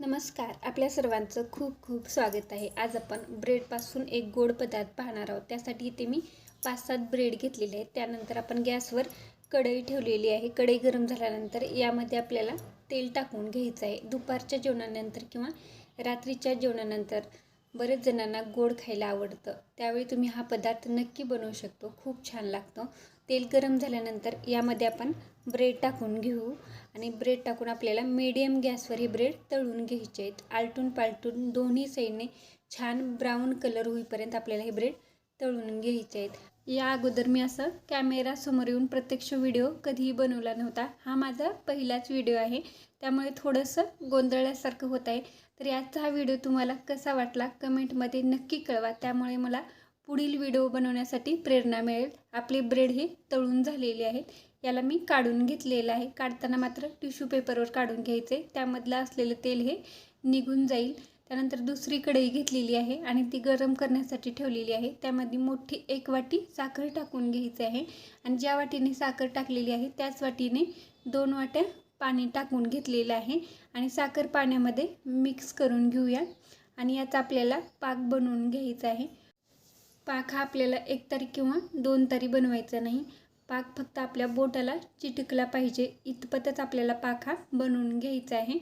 नमस्कार आपल्या सर्वांचं खूप खूप स्वागत आहे. आज आपण ब्रेडपासून एक गोड पदार्थ पाहणार आहोत. त्यासाठी इथे मी पाच सात ब्रेड घेतलेले आहेत. त्यानंतर आपण गॅसवर कढई ठेवलेली आहे. कढई गरम झाल्यानंतर यामध्ये आपल्याला तेल टाकून घ्यायचं आहे. दुपारच्या जेवणानंतर किंवा रात्रीच्या जेवणानंतर बरेच जणांना गोड खायला आवडतं. त्यावेळी तुम्ही हा पदार्थ नक्की बनवू शकतो. खूप छान लागतो. तेल गरम झाल्यानंतर यामध्ये आपण ब्रेड टाकून घेऊ. आणि ब्रेड टाकून आपल्याला मीडियम गॅसवर हे ब्रेड तळून घ्यायचे आहेत. आलटून पालटून दोन्ही साईडने छान ब्राऊन कलर होईपर्यंत आपल्याला हे ब्रेड तळून घ्यायचे आहेत या अगोदर मी असं कॅमेरासमोर येऊन प्रत्यक्ष व्हिडिओ कधीही बनवला नव्हता. हा माझा पहिलाच व्हिडिओ आहे. त्यामुळे थोडंसं गोंधळल्यासारखं होत आहे. तर याचा हा व्हिडिओ तुम्हाला कसा वाटला कमेंटमध्ये नक्की कळवा. त्यामुळे मला पुढील व्हिडिओ बनवण्यासाठी प्रेरणा मिळेल. आपले ब्रेड हे तळून झालेले आहेत. याला मी काढून घेतलेलं आहे. काढताना मात्र टिश्यू पेपरवर काढून घ्यायचे. त्यामधलं असलेलं तेल हे निघून जाईल. त्यानंतर दुसरी कढई घेतलेली आहे आणि ती गरम करण्यासाठी ठेवलेली आहे. त्यामध्ये मोठी एक वाटी साखर टाकून घ्यायची आहे आणि ज्या वाटीने साखर टाकलेली आहे त्याच वाटीने दोन वाट्या पाणी टाकून घेतलेलं आहे आणि साखर पाण्यामध्ये मिक्स करून घेऊया आणि याचा आपल्याला पाक बनवून घ्यायचा आहे. पाक हा आपल्याला एक तारी किंवा दोन तारी बनवायचा नाही. पाक फक्त आपल्या बोटाला चिटकला पाहिजे इतपतच आपल्याला पाक हा बनवून घ्यायचा आहे.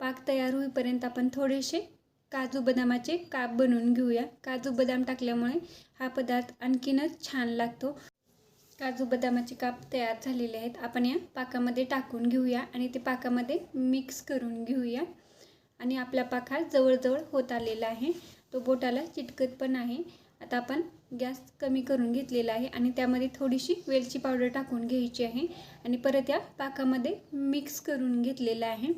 पाक तयार होईपर्यंत आपण थोडेसे काजू बदामाचे काप बनवून घेऊया. काजू बदाम टाकल्यामुळे हा पदार्थ आणखीनच छान लागतो. काजू बदामाचे काप तयार झालेले आहेत. आपण या पाकामध्ये टाकून घेऊया आणि ते पाकामध्ये मिक्स करून घेऊया. आणि आपला पाक हा जवळजवळ होत आलेला आहे. तो बोटाला चिटकत पण आहे. आता आपण गॅस कमी करून घेतलेला आहे आणि त्यामध्ये थोडीशी वेलची पावडर टाकून घ्यायची आहे. आणि परत या पाकामध्ये मिक्स करून घेतलेला आहे.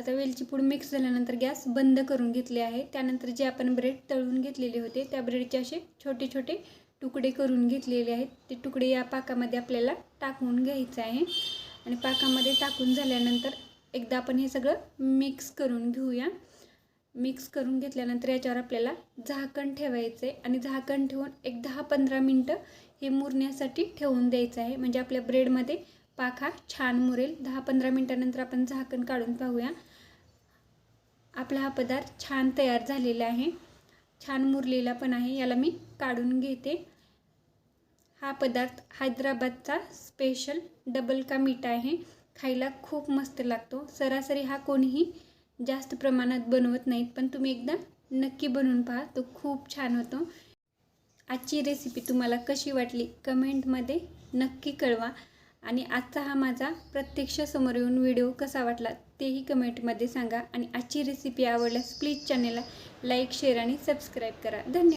आता वेलची पूड मिक्स झाल्यानंतर गॅस बंद करून घेतले आहे. त्यानंतर जे आपण ब्रेड तळून घेतलेले होते त्या ब्रेडचे असे छोटे छोटे तुकडे करून घेतलेले आहेत. ते तुकडे या पाकामध्ये आपल्याला टाकून घ्यायचं आहे. आणि पाकामध्ये टाकून झाल्यानंतर एकदा आपण हे सगळं मिक्स करून घेऊया. मिक्स करून घेतल्यानंतर याच्यावर आपल्याला झाकण ठेवायचं आहे. आणि झाकण ठेवून एक दहा पंधरा मिनटं हे मुरण्यासाठी ठेवून द्यायचं आहे. म्हणजे आपल्या ब्रेडमध्ये पाक हा छान मुरेल. दहा पंधरा मिनटानंतर आपण झाकण काढून पाहूया. आपला हा पदार्थ छान तयार झालेला आहे. छान मुरलेला पण आहे. याला मी काढून घेते. हा पदार्थ हैदराबादचा स्पेशल डबल का मीठा आहे. खायला खूप मस्त लागतो. सरासरी हा कोणीही जास्त प्रमाणात बनवत नाहीत पण तुम्ही एकदा नक्की बनवून पहा. तो खूप छान होतो. आजची रेसिपी तुम्हाला कशी वाटली कमेंटमध्ये नक्की कळवा. आणि आजचा हा माझा प्रत्यक्ष समोर येऊन व्हिडिओ कसा वाटला तेही कमेंटमध्ये सांगा आणि आजची रेसिपी आवडल्यास प्लीज चॅनेलला लाईक शेअर आणि सबस्क्राईब करा. धन्यवाद.